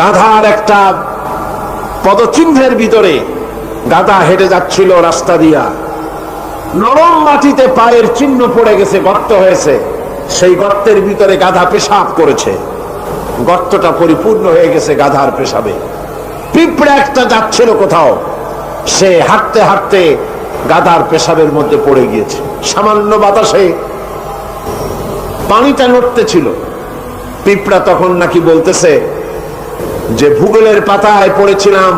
গাধার একটা পদচিহ্নের ভিতরে গাধা হেঁটে যাচ্ছিল রাস্তা দিয়া। নরম মাটিতে পায়ের চিহ্ন পড়ে গেছে, গর্ত হয়েছে। সেই গর্তের ভিতরে গাধা পেশাব করেছে। গর্তটা পরিপূর্ণ হয়ে গেছে গাধার পেশাবে। পিঁপড়ে একটা যাচ্ছিল কোথাও। সে হাঁটতে হাঁটতে গাধার পেশাবের মধ্যে পড়ে গিয়েছে। সামান্য বাতাসে পানিটা নড়তে ছিল পিঁপড়া তখন নাকি বলতেছে যে ভূগোলের পাতায় পড়েছিলাম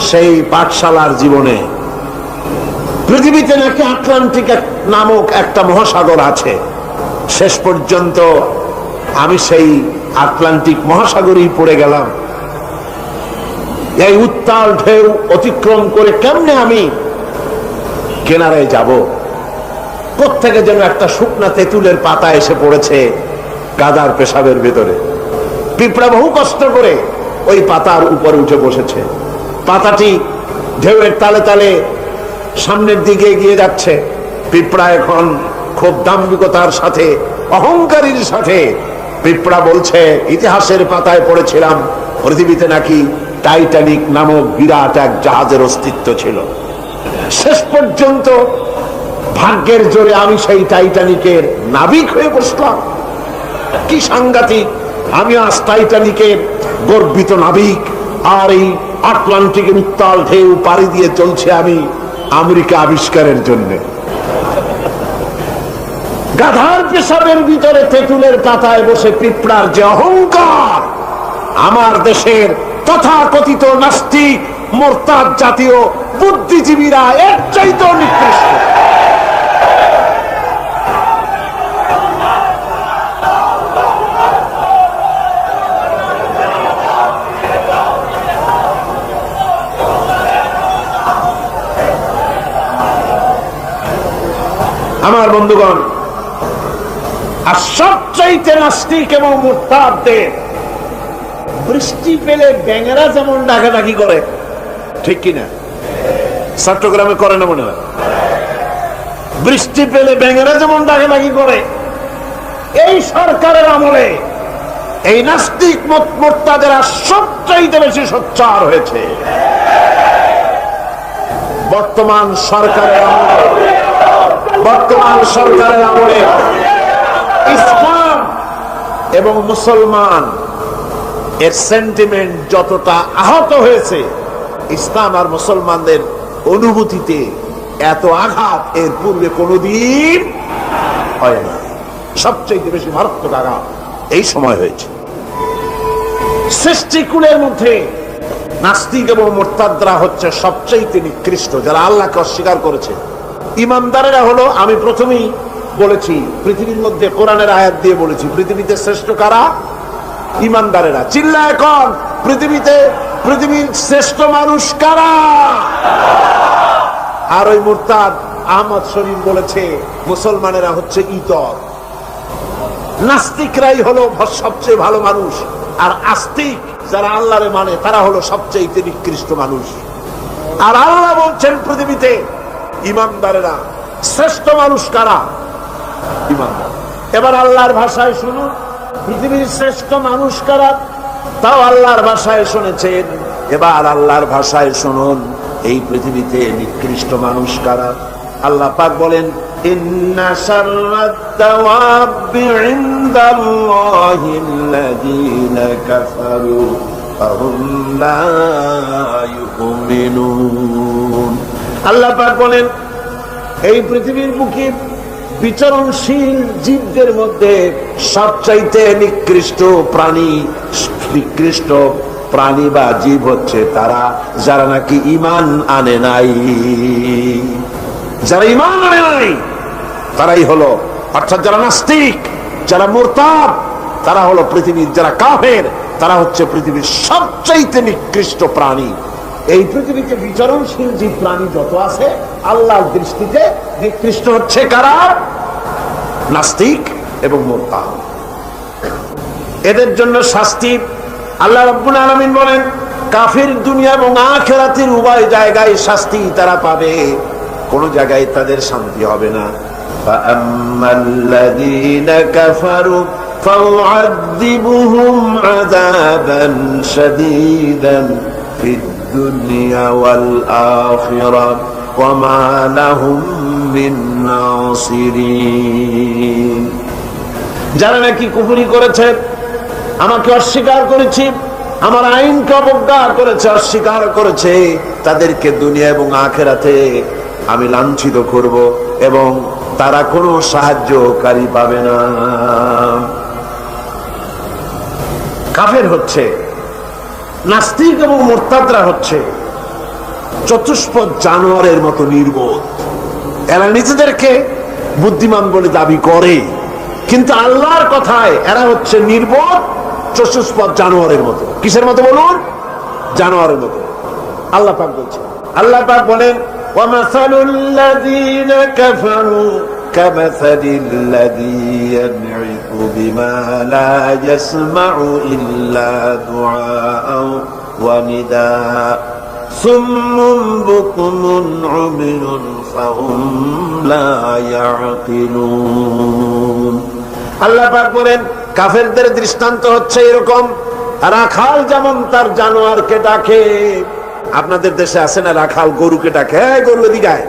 সেই পাঠশালার জীবনে। পৃথিবীতে নাকি আটলান্টিক নামক একটা মহাসাগর আছে। শেষ পর্যন্ত আমি সেই আটলান্টিক মহাসাগরেই পড়ে গেলাম। এই উত্তাল ঢেউ অতিক্রম করে কেমনে আমি কেনারায় যাব? কোথেকে যেন একটা শুকনা তেঁতুলের পাতা এসে পড়েছে গাদার পেশাবের ভেতরে। পিঁপড়া বহু কষ্ট করে ওই পাতার উপরে উঠে বসেছে। পাতাটি ঢেউয়ের তালে তালে সামনের দিকে এগিয়ে যাচ্ছে। পিঁপড়া এখন খুব দাম্ভিকতার সাথে, অহংকারীর সাথে পিঁপড়া বলছে, ইতিহাসের পাতায় পড়েছিলাম, পৃথিবীতে নাকি টাইটানিক নামক বিরাট এক জাহাজের অস্তিত্ব ছিল। শেষ পর্যন্ত ভাগ্যের জোরে আমি সেই টাইটানিকের নাবিক হয়ে বসলাম। কি সাংঘাতিক আমি আজ টাইটানিকের গর্বিত নাবিক, আর এই আটলান্টিকের উত্তাল ঢেউ পাড়ি দিয়ে চলছে আমি আমেরিকা আবিষ্কারের জন্য। গাধার পেশাবের ভিতরে তেঁতুলের পাতায় বসে পিঁপড়ার যে অহংকার, আমার দেশের তথাকথিত নাস্তিক, মোরতাদ জাতীয় বুদ্ধিজীবীরা এর চাইতেও নিকৃষ্ট। আমার বন্ধুগণ, আর সবচাইতে নাস্তিক এবং মুরতাদদের বৃষ্টি পেলে ব্যাঙেরা যেমন ডাকাডাকি করে, ঠিক কিনা? চট্টগ্রামে করে না মনে হয়? বৃষ্টি পেলে ব্যাঙেরা যেমন ডাকাডাকি করে, এই সরকারের আমলে এই নাস্তিক মোর্তাদেরা সবচাইতে বেশি সোচ্চার হয়েছে। বর্তমান সরকারের আমলে বর্তমান সরকারের আমলে ইসলাম এবং মুসলমান এর সেন্টিমেন্ট যতটা আহত হয়েছে, ইসলাম আর মুসলমানদের অনুভূতিতে এত আঘাত এর পূর্বে কোনোদিন হয় না সবচেয়ে বেশি মারাত্মক আঘাত এই সময় হয়েছে। সৃষ্টিকুলের মধ্যে নাস্তিক এবং মোরতাদরা হচ্ছে সবচেয়ে নিকৃষ্ট, যারা আল্লাহকে অস্বীকার করেছে। ইমানদারেরা হলো, আমি প্রথমেই বলেছি, পৃথিবীর মধ্যে কোরআনের আয়াত দিয়ে বলেছি, পৃথিবীতে শ্রেষ্ঠ কারা? ইমানদারেরা। চিল্লা এখন, পৃথিবীতে, পৃথিবীর শ্রেষ্ঠ মানুষ কারা? আর ওই মুরতাদ আহমদ শরীফ বলেছে, মুসলমানেরা হচ্ছে ইতর। নাস্তিকরাই হলো সবচেয়ে ভালো মানুষ, আর আস্তিক যারা আল্লাহরে মানে তারা হলো সবচেয়ে নিকৃষ্ট মানুষ। আর আল্লাহ বলছেন পৃথিবীতে ইমানদারেরা, শ্রেষ্ঠ মানুষ কারা? ইমানদার। এবার আল্লাহর ভাষায় শুনুন, পৃথিবীর শ্রেষ্ঠ মানুষ কারা? তাও আল্লাহর ভাষায় শুনেছেন। এবার আল্লাহর ভাষায় শুনুন, এই পৃথিবীতে নিকৃষ্ট মানুষ কারা? আল্লাহ পাক বলেন, ইন্না আল্লাহ বলেন, এই পৃথিবীর বুকে বিচরণশীল জীবদের মধ্যে সবচাইতে নিকৃষ্ট প্রাণী নিকৃষ্ট প্রাণী বা জীব হচ্ছে তারা, যারা নাকি ইমান আনে নাই। যারা ইমান আনে নাই, তারাই হলো, অর্থাৎ যারা নাস্তিক, যারা মোরতাব তারা হলো পৃথিবীর যারা কাফের, তারা হচ্ছে পৃথিবীর সবচাইতে নিকৃষ্ট প্রাণী। এই পৃথিবীতে বিচরণশীল যে প্রাণী যত আছে আল্লাহর দৃষ্টিতে নিকৃষ্ট হচ্ছে কারা নাস্তিক এবং মোরতা এদের জন্য শাস্তি আল্লাহ রব্বুল আলমিন বলেন কাফির দুনিয়া এবং আখেরাতের উভয় জায়গায় শাস্তি তারা পাবে কোন জায়গায় তাদের শান্তি হবে না فأما الذين كفروا فأعذبهم عذابا شديدا في الدنيا والآخرة وما لهم من ناصرين যারা নাকি কুফুরি করেছে আমাকে অস্বীকার করেছি আমার আইনকে অবজ্ঞা করেছে অস্বীকার করেছে তাদেরকে দুনিয়া এবং আখেরাতে আমি লাঞ্ছিত করব এবং তারা কোনো সাহায্যকারী পাবে না কাফের হচ্ছে নাস্তিক এবং মোরতাদরা হচ্ছে চতুষ্পদ জানোয়ারের মতো নির্বোধ এরা নিজেদেরকে বুদ্ধিমান বলে দাবি করে কিন্তু আল্লাহর কথায় এরা হচ্ছে নির্বোধ চতুষ্পদ জানোয়ারের মতো কিসের মতো বলুন জানোয়ারের মতো আল্লাহ পাক বলছে আল্লাহ পাক বলেন ومثل الذين كفروا كمثل الذي ينعق بما لا يسمع إلا دعاء ونداء ثم بكم عمي فهم لا يعقلون আল্লাহ পাক বলেন কাফেরদের দৃষ্টান্ত হচ্ছে এরকম রাখাল যেমন তার জানোয়ারকে ডাকে আপনাদের দেশে আছে না রাখাল গরুকে ডাকে হ্যাঁ গরু এদিকে আয়।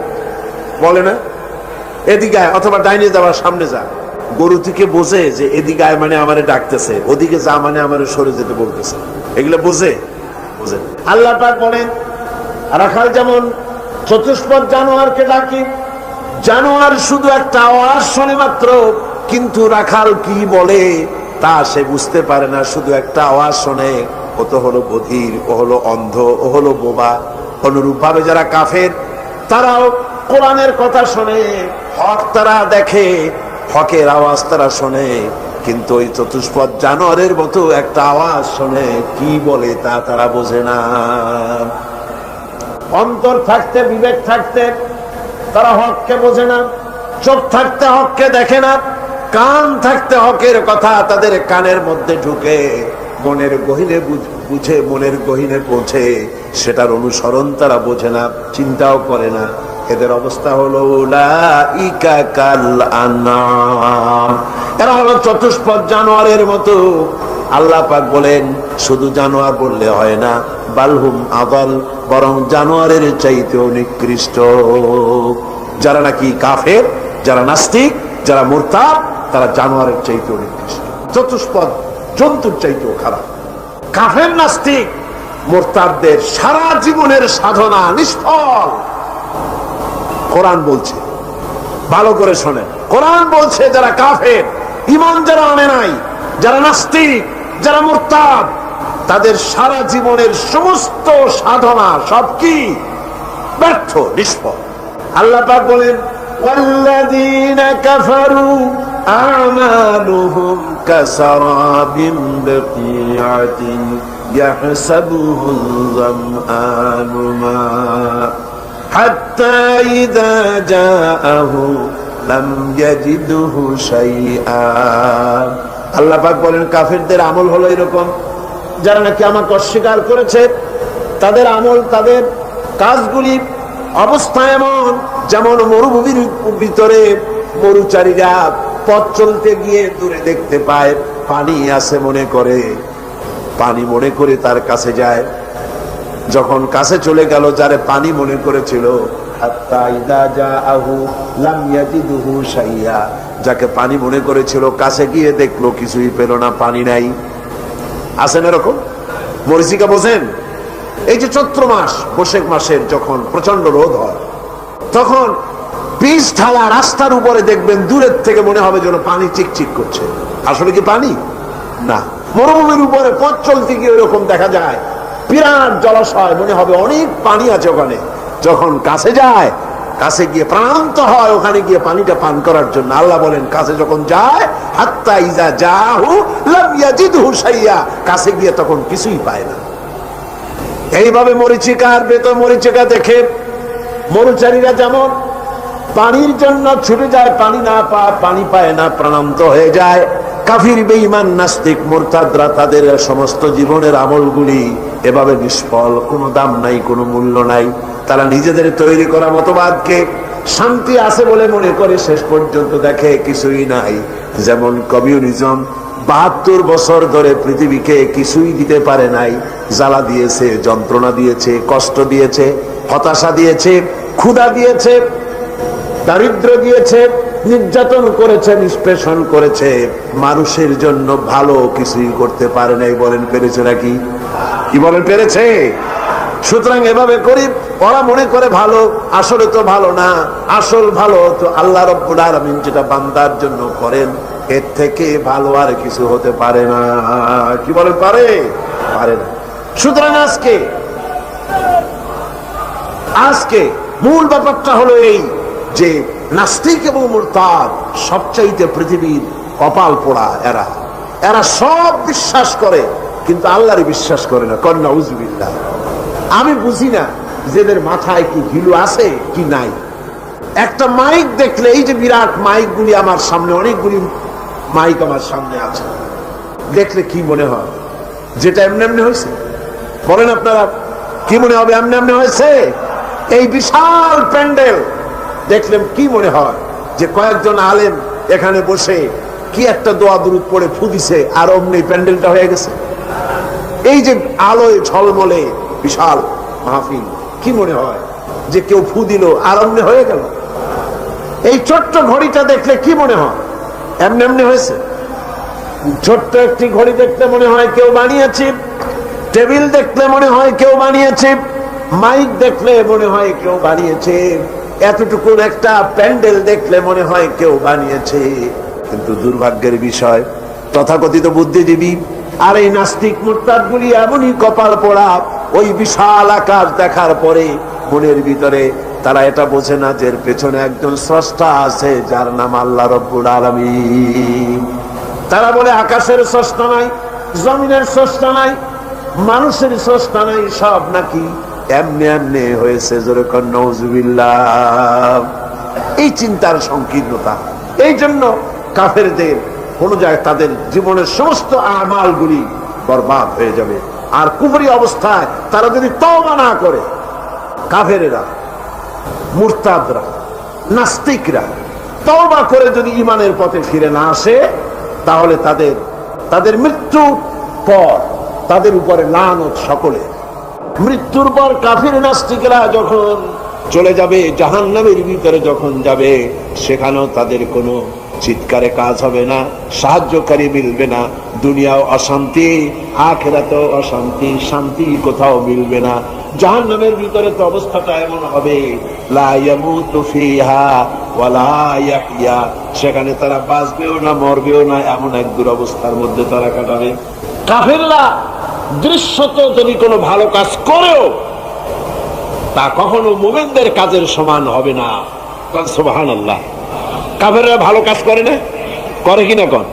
বলে না এদিকে অথবা ডাইনে যাওয়ার সামনে যা। গরু থেকে বোঝে যে এদিকে আয় মানে আমারে ডাকতেছে, ওদিকে যা মানে আমারে সরে যেতে বলতেছে। এগুলো বোঝে? বোঝে। আল্লাহ পাক বলেন, রাখাল যেমন চতুষ্পদ জানোয়ারকে ডাকি, জানোয়ার শুধু একটা আওয়াজ শোনে মাত্র, কিন্তু রাখাল কি বলে তা সে বুঝতে পারে না, শুধু একটা আওয়াজ শোনে, ও তো হলো বধির ও হলো অন্ধ, ও হলো বোবা। অনুরূপ ভাবে যারা কাফের, তারাও কোরআনের কথা শোনে, হক তারা দেখে, হকের আওয়াজ তারা শোনে, কিন্তু ওই চতুষ্পদ জানোয়ারের মতো একটা আওয়াজ শোনে, কি বলে তা তারা বোঝে না। অন্তর থাকতে, বিবেক থাকতে, তারা হককে বোঝে না। চোখ থাকতে, হককে দেখে না। কান থাকতে, হকের কথা তাদের কানের মধ্যে ঢুকে, মনের গহিনে বুঝে মনের গহিনে পৌঁছে, সেটার অনুসরণ তারা বোঝে না, চিন্তাও করে না। এদের অবস্থা হলো। এরা হলো চতুষ্পদ জানোয়ারের মতো। আল্লাহ পাক বলেন, শুধু জানোয়ার বললে হয় না, বালহুম আদল, বরং জানোয়ারের চাইতেও নিকৃষ্ট। যারা নাকি কাফের, যারা নাস্তিক, যারা মোরতাব তারা জানোয়ারের চাইতেও নিকৃষ্ট। চতুষ্পদ জন্তুর চাইতেও খারাপ। কাফের, নাস্তিক মোরতাবদের সারা জীবনের সাধনা নিষ্ফল। কোরআন বলছে ভালো করে শোনেন কোরআন বলছে যারা কাফের ইমান যারা আনে নাই যারা নাস্তিক যারা মোরতাব তাদের সারা জীবনের সমস্ত সাধনা সব কি ব্যর্থ নিষ্ফল আল্লাহ পাক বলেন والذين كفروا أعمالهم كسراب بقيعة يحسبه الظمآن ماء حتى إذا جاءه لم يجده شيئا আল্লাহ পাক বলেন কাফেরদের আমল হলো এরকম যারা নাকি আমাকে অস্বীকার করেছে তাদের আমল তাদের কাজগুলি অবস্থা এমন যেমন মরুভূমির ভিতরে মরুচারীরা পথ চলতে গিয়ে দূরে দেখতে পায় পানি আছে মনে করে পানি মনে করে তার কাছে যায় যখন কাছে চলে গেল, যারে পানি মনে করেছিল যাকে পানি মনে করেছিল, কাছে গিয়ে দেখল, কিছুই পেল না, পানি নাই। আছেন এরকম? মরিচিকা বোঝেন? এই যে চৈত্র মাস, বৈশাখ মাসের যখন প্রচণ্ড রোদ হয়, তখন পিচ ঢালা রাস্তার উপরে দেখবেন, দূরের থেকে মনে হবে যেন পানি চিকচিক করছে। আসলে কি পানি? না। মরুভূমির উপরে পথ চলতে গিয়ে ওরকম দেখা যায় বিরাট জলাশয়, মনে হবে অনেক পানি আছে ওখানে। যখন কাছে যায়, কাছে গিয়ে প্রাণান্ত হয়, ওখানে গিয়ে পানিটা পান করার জন্য। আল্লাহ বলেন, কাছে যখন যায়, হাত্তা ইজা যাহু লাম ইয়াজিদহু শাইয়া। কাছে গিয়ে তখন কিছুই পায় না। এইভাবে মরিচিকার বেতন মরিচিকা দেখে, মরুচারীরা যেমন পানির জন্য ছুটে যায়, পানি না পায়, পানি পায় না, প্রাণান্ত হয়ে যায়। কাফির, বেঈমান, নাস্তিক, মোরতাদরা তাদের সমস্ত জীবনের আমলগুলি এভাবে নিষ্ফল। কোনো দাম নাই, কোনো মূল্য নাই। তারা নিজেদের তৈরি করা মতবাদকে শান্তি আছে বলে মনে করে শেষ পর্যন্ত দেখে কিছুই নাই। যেমন কমিউনিজম বাহাত্তর বছর ধরে পৃথিবীকে কিছুই দিতে পারে নাই। জ্বালা দিয়েছে, যন্ত্রণা দিয়েছে, কষ্ট দিয়েছে, হতাশা দিয়েছে, ক্ষুধা দিয়েছে দারিদ্র দিয়েছে নির্যাতন করেছে, নিষ্পেষণ করেছে, মানুষের জন্য ভালো কিছুই করতে পারে নাই বলেন পেরেছে নাকি? কি বলেন পেরেছে? সুতরাং এভাবে করি, ওরা মনে করে ভালো, আসলে তো ভালো না, আসল ভালো তো আল্লাহ রব্বুল আলমিন যেটা বান্দার জন্য করেন, এর থেকে ভালো আর কিছু হতে পারে না। কি বলেন পারে? পারে না। সুতরাং আজকে আজকে মূল ব্যাপারটা হলো এই যে নাস্তিক এবং মুরতাদ সবচাইতে পৃথিবীর কপাল পোড়া এরা। এরা সব বিশ্বাস করে, কিন্তু আল্লাহর বিশ্বাস করে না। কন্যা উজবিল্লা আমি বুঝি না যে এদের মাথায় কি ঘিলু আছে কি নাই। একটা মাইক দেখলে, এই যে বিরাট মাইক গুলি আমার সামনে, অনেকগুলি মাইক আমার সামনে আছে। দেখলে কি মনে হয়? যেটা এমনি এমনি হয়েছে। বলেন আপনারা, কি মনে হবে এমনি এমনি হয়েছে? এই বিশাল প্যান্ডেল দেখলেন কি মনে হয় যে কয়েকজন আলেম এখানে বসে কি একটা দোয়া দুরুদ পড়ে ফু দিছে আর অমনি প্যান্ডেলটা হয়ে গেছে? এই যে আলোয় ঝলমলে বিশাল মাহফিল, কি মনে হয় যে কেউ ফু দিল আর অমনি হয়ে গেল? এই ছোট্ট ঘড়িটা দেখলে কি মনে হয়? এমনি এমনি হয়েছে। ছোট্ট একটি ঘড়ি দেখলে মনে হয় কেউ বানিয়েছে, টেবিল দেখলে মনে হয় কেউ বানিয়েছে, মাইক দেখলে মনে হয় কেউ বানিয়েছে। এতটুকু একটা প্যান্ডেল দেখলে মনে হয় কেউ বানিয়েছে। কিন্তু দুর্ভাগ্যের বিষয়, তথাকথিত বুদ্ধিজীবী আর এই নাস্তিক মুরতাদ গুলি এমনই কপাল পোড়া, ওই বিশাল আকাশ দেখার পরে মনের ভিতরে তারা এটা বোঝে না যে পেছনে একজন স্রষ্টা আছে, যার নাম আল্লাহ রব্বুল আলমী তারা বলে আকাশের স্রষ্টা নাই, জমিনের স্রষ্টা নাই, মানুষের স্রষ্টা নাই, সব নাকি এমনি এমনি হয়েছে যেরকম নজুবিল্লাহ এই চিন্তার সংকীর্ণতা। এই জন্য কাফেরদের কোন জায়গায় তাদের জীবনের সমস্ত আমালগুলি বরবাদ হয়ে যাবে। আর কুমরি অবস্থায় তারা যদি তওবা না করে, কাফেরেরা, মুরতাদরা, নাস্তিকরা তওবা করে যদি ইমানের পথে ফিরে না আসে, তাহলে তাদের তাদের মৃত্যুর পর তাদের উপরে লানত সকলে মৃত্যুর পর কাফির নাস্তিকরা যখন চলে যাবে, জাহান্নামের ভিতরে যখন যাবে, সেখানেও তাদের কোনো চিৎকারে কাজ হবে না, সাহায্যকারী মিলবে না, দুনিয়াও অশান্তি, আখেরাতেও অশান্তি, শান্তি কোথাও মিলবে না। জাহান নামের ভিতরে তো অবস্থাটা এমন হবে সেখানে তারা বাঁচবেও না, মরবেও না, এমন এক দুরবস্থার মধ্যে তারা কাটাবে। কাফেররা দৃশ্যত যদি কোনো ভালো কাজ করেও, তা কখনো মোমেনদের কাজের সমান হবে না। সোহান আল্লাহ ভালো কাজ করে না? করে কিনা কন?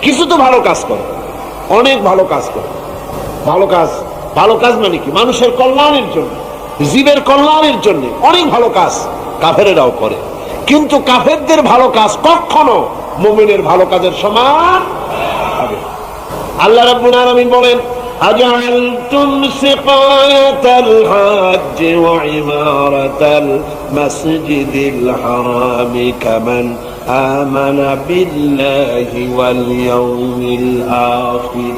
কিছু তো ভালো কাজ করে। অনেক ভালো কাজ করে। ভালো কাজ ভালো কাজ মানে কি? মানুষের কল্যাণের জন্য, জীবের কল্যাণের জন্য অনেক ভালো কাজ কাফেরেরাও করে। কিন্তু কাফেরদের ভালো কাজ কখনো মোমেনের ভালো কাজের সমান হবে না। আল্লাহ রাব্বুল আলামিন বলেন أجعلتم سقاية الحاج وعمارة المسجد الحرام كمن آمن بالله واليوم الآخر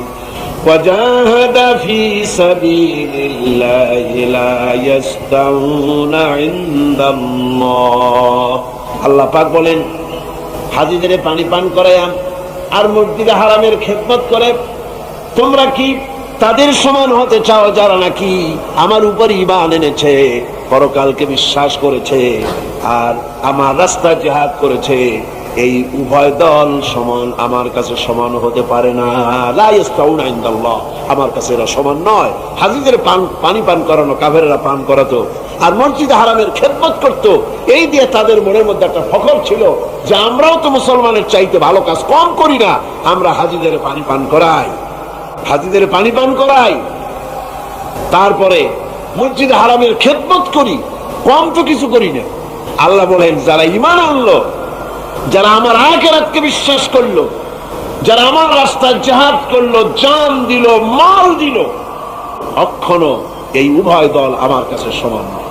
وجاهد في سبيل الله لا يستوون عند الله আল্লাহ পাক বলেন হাজিদের পানি পান করায়াম আর মসজিদে হারামের খেদমত করে তোমরা কি তাদের সমান হতে চাও যারা নাকি আমার উপর ইমান এনেছে, পরকালকে বিশ্বাস করেছে আর আমার রাস্তা জেহাদ করেছে, এই উভয় দল সমান, আমার কাছে সমান হতে পারে না। আমার কাছে এরা সমান নয়। হাজিদের পান, পানি পান করানো কাভেরেরা পান করাতো আর মসজিদ হারামের খেদমত করত। এই দিয়ে তাদের মনের মধ্যে একটা ফখর ছিল যে আমরাও তো মুসলমানের চাইতে ভালো কাজ কম করি না, আমরা হাজিদের পানি পান করাই। হাজিদের পানি পান করাই। তারপরে মসজিদ হারামের খেদমত করি, কম তো কিছু করি না। আল্লাহ বলেন, যারা ইমান আনলো, যারা আমার আখেরাতকে বিশ্বাস করল, যারা আমার রাস্তায় জাহাজ করল, জান দিল, মাল দিল অক্ষণ এই উভয় দল আমার কাছে সমান নয়।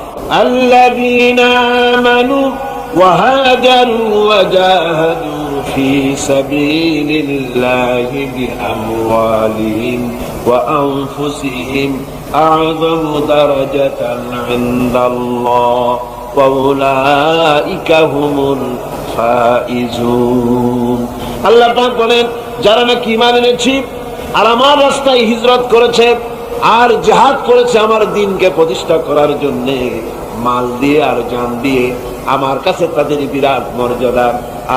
الذين آمنوا وهاجروا وجاهدوا في سبيل الله بأموالهم وأنفسهم أعظم درجة عند الله وأولئك هم الفائزون আল্লাহ পাক বলেন যারা নাকি ইমান এনেছি আর আমার রাস্তায় হিজরত করেছে আর জেহাদ করেছে আমার দিনকে প্রতিষ্ঠা করার জন্য মাল দিয়ে আর জান দিয়ে আমার কাছে তাদের বিরাট মর্যাদা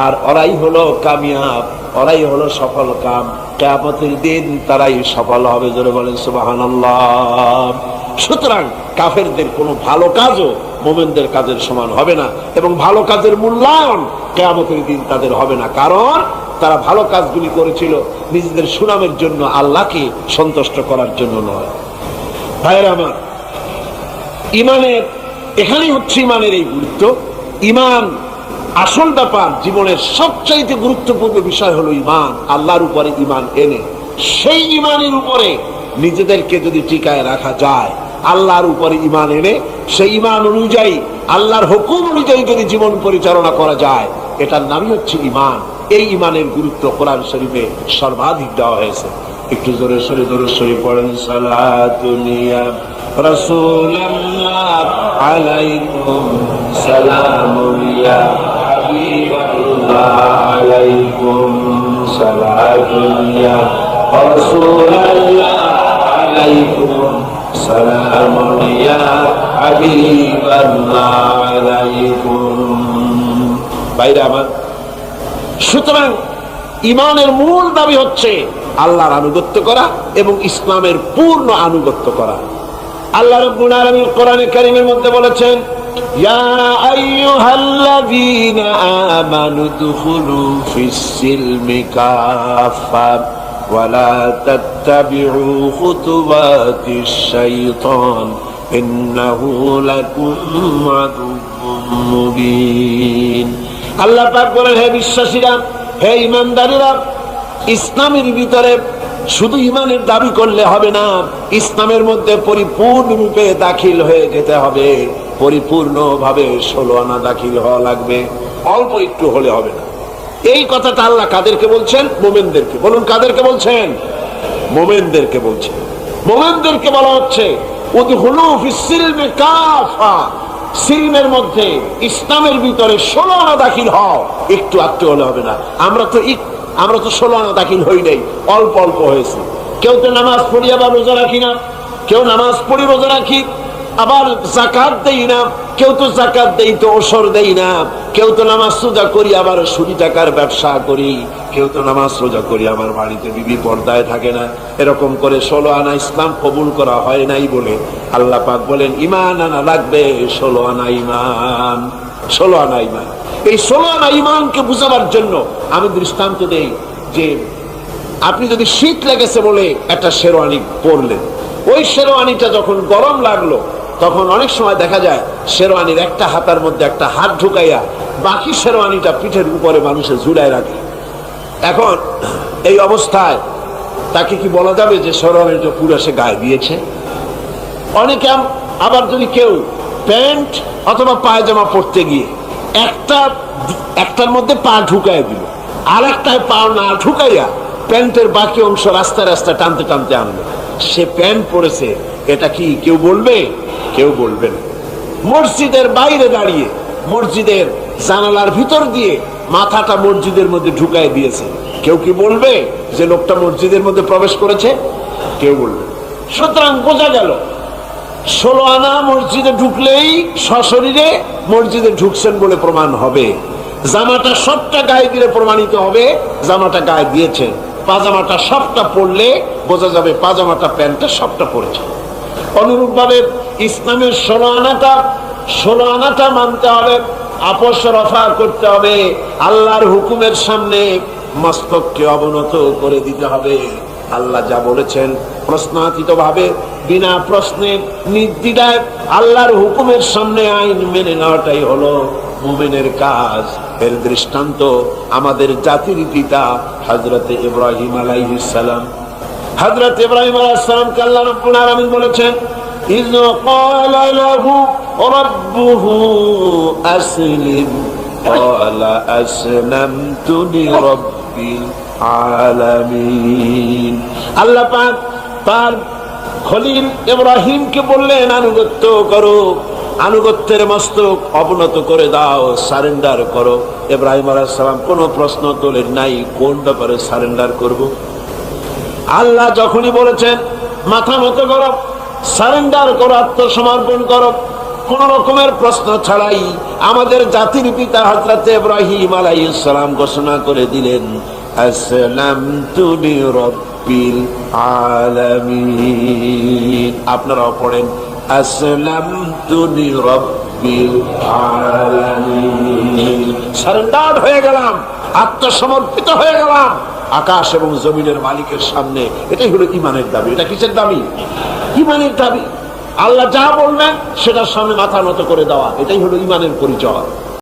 আর ওরাই হলো কামিয়াব, ওরাই হলো সফল কাম। কেয়ামতের দিন তারাই সফল হবে, জোরে বলেন সুবহানাল্লাহ। সুতরাং কাফেরদের কোনো ভালো কাজও মোমেনদের কাজের সমান হবে না, এবং ভালো কাজের মূল্যায়ন কেয়ামতের দিন তাদের হবে না। কারণ তারা ভালো কাজগুলি করেছিল নিজেদের সুনামের জন্য, আল্লাহকে সন্তুষ্ট করার জন্য নয়। ভাইয়ের আমার, ইমানের, এখানেই হচ্ছে ইমানের এই গুরুত্ব। ইমান আসল ব্যাপার জীবনের সবচাইতে গুরুত্বপূর্ণ বিষয় হলো ইমান আল্লাহর উপরে ইমান এনে সেই ইমানের উপরে নিজেদেরকে যদি টিকায় রাখা যায়, আল্লাহর উপরে ইমান এনে সেই ইমান অনুযায়ী, আল্লাহর হুকুম অনুযায়ী যদি জীবন পরিচালনা করা যায়, এটার নামই হচ্ছে ইমান এই ইমানের গুরুত্ব কোরআন শরীফে সর্বাধিক দেওয়া হয়েছে। একটু জোরে সরে জোরে সরে পড়েন সালাতুনিয়া রাসূলুল্লাহ আলাইকুম সুতরাং ইমানের মূল দাবি হচ্ছে আল্লাহর আনুগত্য করা এবং ইসলামের পূর্ণ আনুগত্য করা। আল্লাহ রব্বুল আলামিন কোরআনে কারীমের মধ্যে বলেছেন ইয়া আইয়ুহাল্লাযীনা আমানু দুখুলু ফিস-সিলমি কাফা ওয়ালা তাত্তাবিউ খুতুওয়াতিশ শাইতান ইন্নাহু লাকুম আদুউম মুবিন আল্লাহ পাক বলেন, হে বিশ্বাসীরা, হে ইমানদারেরা, ইসলামের ভিতরে শুধু ইমানের দাবি করলে হবে না, ইসলামের মধ্যে পরিপূর্ণরূপে দাখিল হয়ে যেতে হবে। পরিপূর্ণ ভাবে ষোলো আনা দাখিল হওয়া লাগবে। অল্প একটু হলে হবে না। এই কথাটা আল্লাহ কাদেরকে বলছেন? মোমেনদেরকে। বলুন, কাদেরকে বলছেন? মোমেনদেরকে বলছেন। মোমেনদেরকে বলা হচ্ছে সিলমের মধ্যে, ইসলামের ভিতরে ষোলো আনা দাখিল হও। একটু আটটু হলে হবে না। আমরা তো আমরা তো ষোলো আনা দাখিল হই নাই। অল্প অল্প হয়েছে। কেউ তো নামাজ পড়ি আবার রোজা রাখি না। কেউ নামাজ পড়ি, রোজা রাখি। আবার জাকাত দেই না, কেউ তো জাকাত দেই, তো ওসর দেই না। কেউ তো নামাজ সোজা করি, আবার সুরি টাকার ব্যবসা করি। কেউ তো নামাজ সোজা করি, আমার বাড়িতে বিবি পর্দায় থাকে না। এরকম করে ষোলো আনা ইসলাম কবুল করা হয় নাই বলে আল্লাহ পাক বলেন, ইমান আনা লাগবে, ষোলো আনা ইমান, ষোলো আনা ইমান। এই ষোলো আনা ইমানকে বুঝাবার জন্য আমি দৃষ্টান্ত দেই যে আপনি যদি শীত লেগেছে বলে একটা শেরওয়ানি পরলেন, ওই শেরওয়ানিটা যখন গরম লাগল তখন অনেক সময় দেখা যায় শেরওয়ানির একটা হাতার মধ্যে একটা হাত ঢুকাইয়া বাকি শেরওয়ানিটা পিঠের উপরে মানুষের জুড়ায় রাখে। এখন এই অবস্থায় তাকে কি বলা যাবে যে শেরওয়ানিটা পুরো সে গায়ে দিয়েছে? অনেকে আবার যদি কেউ প্যান্ট অথবা পায়জামা পরতে গিয়ে একটা একটার মধ্যে পা ঢুকাই দিল আর একটায় পা না ঢুকাইয়া প্যান্টের বাকি অংশ রাস্তায় রাস্তায় টানতে টানতে আনলো সে প্যান্ট পরেছে। এটা কি কেউ বলবে? কেউ বলবে না। মসজিদের বাইরে দাঁড়িয়ে, মসজিদের জানালার ভিতর দিয়ে মাথাটা মসজিদের মধ্যে ঢুকাই দিয়েছে। কেউ কি বলবে যে লোকটা মসজিদের মধ্যে প্রবেশ করেছে? কেউ বলবে সুতরাং বোঝা গেল, ষোলো আনা মসজিদে ঢুকলেই সশরীরে মসজিদে ঢুকছেন বলে প্রমাণ হবে। জামাটা সবটা গায়ে দিলে প্রমাণিত হবে, জামাটা গায়ে দিয়েছেন। পাজামাটা সবটা পরলে বোঝা যাবে পাজামাটা প্যান্টটা সবটা পরেছে। অনুরূপ ভাবে ইসলামের ষোলো আনাটা ষোলো আনাটা মানতে হবে, আপোষ রফা করতে হবে, আল্লাহর হুকুমের সামনে মস্তককে অবনত করে দিতে হবে। আল্লাহ যা বলেছেন প্রশ্নাতীত ভাবে বিনা প্রশ্নে নির্দিদায় আল্লাহর হুকুমের সামনে আইন মেনে নেওয়াটাই হলো মুমিনের কাজ। এর দৃষ্টান্ত আমাদের জাতির পিতা হজরতে ইব্রাহিম আলাইহিস সালাম হযরত ইব্রাহিম আলাইহিস সালামকে আল্লাহ রাব্বুল আলামিন বলেছেন ইয ক্বালা লাহু রাব্বুহু আসলিম قال أسلمت لرب العالمين আল্লাহ পাক তার খলিল ইব্রাহিমকে বললেন আনুগত্য করো আনুগত্যের মস্তক অবনত করে দাও, সারেন্ডার করো। ইব্রাহিম আলাইহিস সালাম, কোনো প্রশ্ন তোলেন নাই, কোন ব্যাপারে সারেন্ডার করব? আল্লাহ যখনই বলেছেন, মাথা মতো করো, সারেন্ডার করো, আত্মসমর্পণ করো, কোন রকমের প্রশ্ন ছাড়াই আমাদের জাতির পিতা হজরত ইব্রাহিম আলাইহিস সালাম ঘোষণা করে দিলেন আপনারাও পড়েন হয়ে গেলাম, আত্মসমর্পিত হয়ে গেলাম। আকাশ এবং জমিনের মালিকের সামনে, এটাই হলো ইমানের দাবি। এটা কিসের দাবি? ইমানের দাবি। আল্লাহ যা বলবেন, সেটার সামনে মাথা নত করে দেওয়া। এটাই হলো ইমানের পরিচয়।